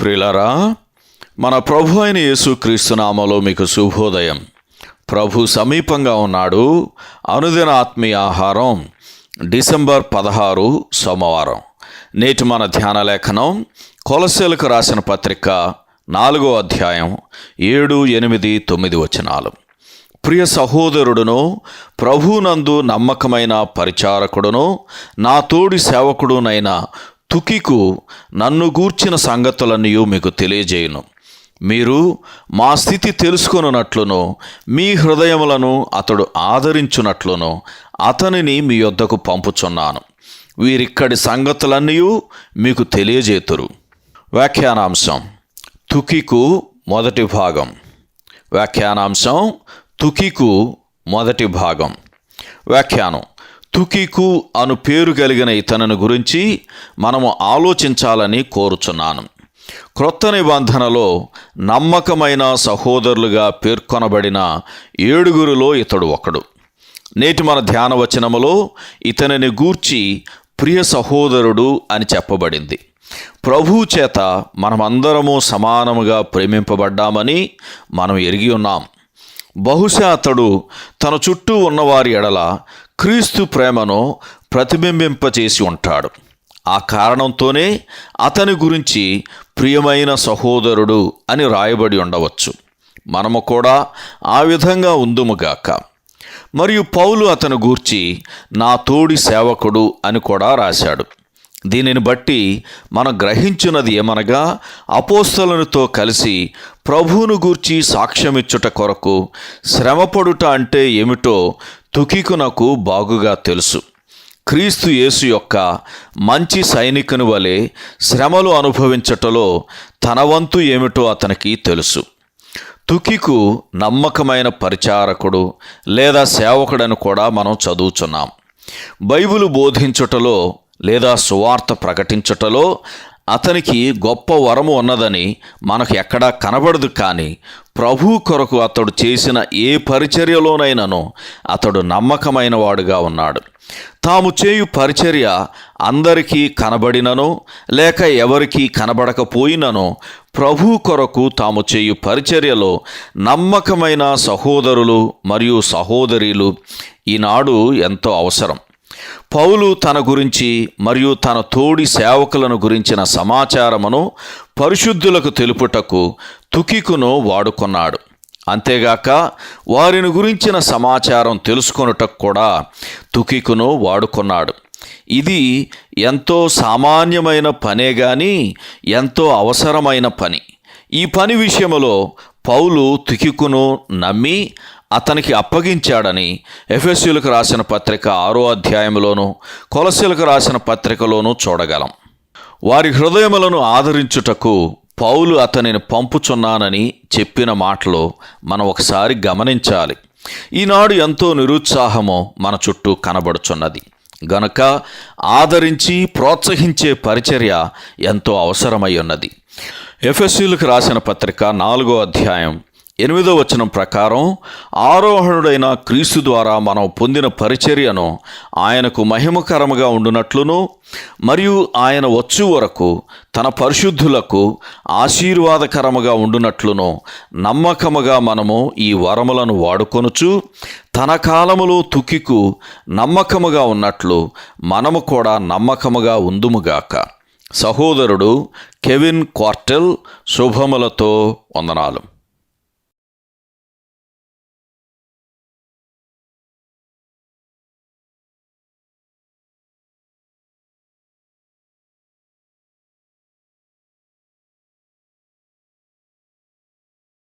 ప్రిలరా మన ప్రభు అయిన యేసుక్రీస్తునామలో మీకు శుభోదయం. ప్రభు సమీపంగా ఉన్నాడు. అనుదిన ఆత్మీయ ఆహారం డిసెంబర్ పదహారు సోమవారం. నేటి మన ధ్యాన లేఖనం కొలసేలకు రాసిన పత్రిక నాలుగో అధ్యాయం ఏడు ఎనిమిది తొమ్మిది వచనాలు. ప్రియ సహోదరుడును ప్రభునందు నమ్మకమైన పరిచారకుడును నా తోడి సేవకుడునైన తుకికు నన్ను గూర్చిన సంగతులన్నీ మీకు తెలియజేయును. మీరు మా స్థితి తెలుసుకొనున్నట్లును మీ హృదయములను అతడు ఆదరించున్నట్లును అతనిని మీ యొద్దకు పంపుచున్నాను. వీరిక్కడి సంగతులన్నీ మీకు తెలియజేతురు. వ్యాఖ్యానాంశం తుకికు మొదటి భాగం. వ్యాఖ్యానాంశం తుకికు మొదటి భాగం. వ్యాఖ్యానం తుకికు అను పేరు కలిగిన ఇతనుని గురించి మనము ఆలోచించాలని కోరుచున్నాను. క్రొత్త నిబంధనలో నమ్మకమైన సహోదరులుగా పేర్కొనబడిన ఏడుగురిలో ఇతడు ఒకడు. నేటి మన ధ్యాన వచనములో ఇతనిని గూర్చి ప్రియ సహోదరుడు అని చెప్పబడింది. ప్రభువు చేత మనమందరము సమానముగా ప్రేమింపబడ్డామని మనం ఎరిగి ఉన్నాం. బహుశా అతడు తన చుట్టూ ఉన్నవారి ఎడల క్రీస్తు ప్రేమను ప్రతిబింబింపచేసి ఉంటాడు. ఆ కారణంతోనే అతని గురించి ప్రియమైన సహోదరుడు అని రాయబడి ఉండవచ్చు. మనము కూడా ఆ విధంగా ఉందుముగాక మరియు పౌలు అతను గూర్చి నా తోడి సేవకుడు అని కూడా రాశాడు. దీనిని బట్టి మనం గ్రహించినది ఏమనగా అపోస్తలనుతో కలిసి ప్రభువును గూర్చి సాక్ష్యమిచ్చుట కొరకు శ్రమపడుట అంటే ఏమిటో తుకికు నాకు బాగుగా తెలుసు. క్రీస్తు యేసు యొక్క మంచి సైనికుని వలె శ్రమలు అనుభవించటలో తన వంతు ఏమిటో అతనికి తెలుసు. తుకికు నమ్మకమైన పరిచారకుడు లేదా సేవకుడని కూడా మనం చదువుచున్నాం. బైబిలు బోధించుటలో లేదా సువార్త ప్రకటించుటలో అతనికి గొప్ప వరము ఉన్నదని మనకు ఎక్కడా కనబడదు కానీ ప్రభు కొరకు అతడు చేసిన ఏ పరిచర్యలోనైనానో అతడు నమ్మకమైన వాడుగా ఉన్నాడు. తాము చేయు పరిచర్య అందరికీ కనబడినను లేక ఎవరికీ కనబడకపోయినను ప్రభు కొరకు తాము చేయు పరిచర్యలో నమ్మకమైన సహోదరులు మరియు సహోదరీలు ఈనాడు ఎంతో అవసరం. పౌలు తన గురించి మరియు తన తోడి సేవకులను గురించిన సమాచారమును పరిశుద్ధులకు తెలుపుటకు తుకికును వాడుకున్నాడు. అంతేగాక వారిని గురించిన సమాచారం తెలుసుకొనుటకు కూడా తుకికును వాడుకున్నాడు. ఇది ఎంతో సామాన్యమైన పనే గాని ఎంతో అవసరమైన పని. ఈ పని విషయంలో పౌలు తుకికును నమ్మి అతనికి అప్పగించాడని ఎఫ్ఎస్యులకు రాసిన పత్రిక ఆరో అధ్యాయంలోను కొలసీలకు రాసిన పత్రికలోనూ చూడగలం. వారి హృదయములను ఆదరించుటకు పౌలు అతనిని పంపుచున్నానని చెప్పిన మాటలో మనం ఒకసారి గమనించాలి. ఈనాడు ఎంతో నిరుత్సాహము మన చుట్టూ కనబడుచున్నది. గనుక ఆదరించి ప్రోత్సహించే పరిచర్య ఎంతో అవసరమై ఉన్నది. ఎఫ్ఎస్సీలకు రాసిన పత్రిక నాలుగో అధ్యాయం ఎనిమిదో వచనం ప్రకారం ఆరోహణుడైన క్రీస్తు ద్వారా మనం పొందిన పరిచర్యను ఆయనకు మహిమకరముగా ఉండునట్లును మరియు ఆయన వచ్చు వరకు తన పరిశుద్ధులకు ఆశీర్వాదకరముగా ఉండునట్లును నమ్మకముగా మనము ఈ వరములను వాడుకొనుచు తన కాలములో తుకికు నమ్మకముగా ఉన్నట్లు మనము కూడా నమ్మకముగా ఉందుముగాక. సహోదరుడు కెవిన్ క్వార్టెల్ శుభములతో వందనాలు.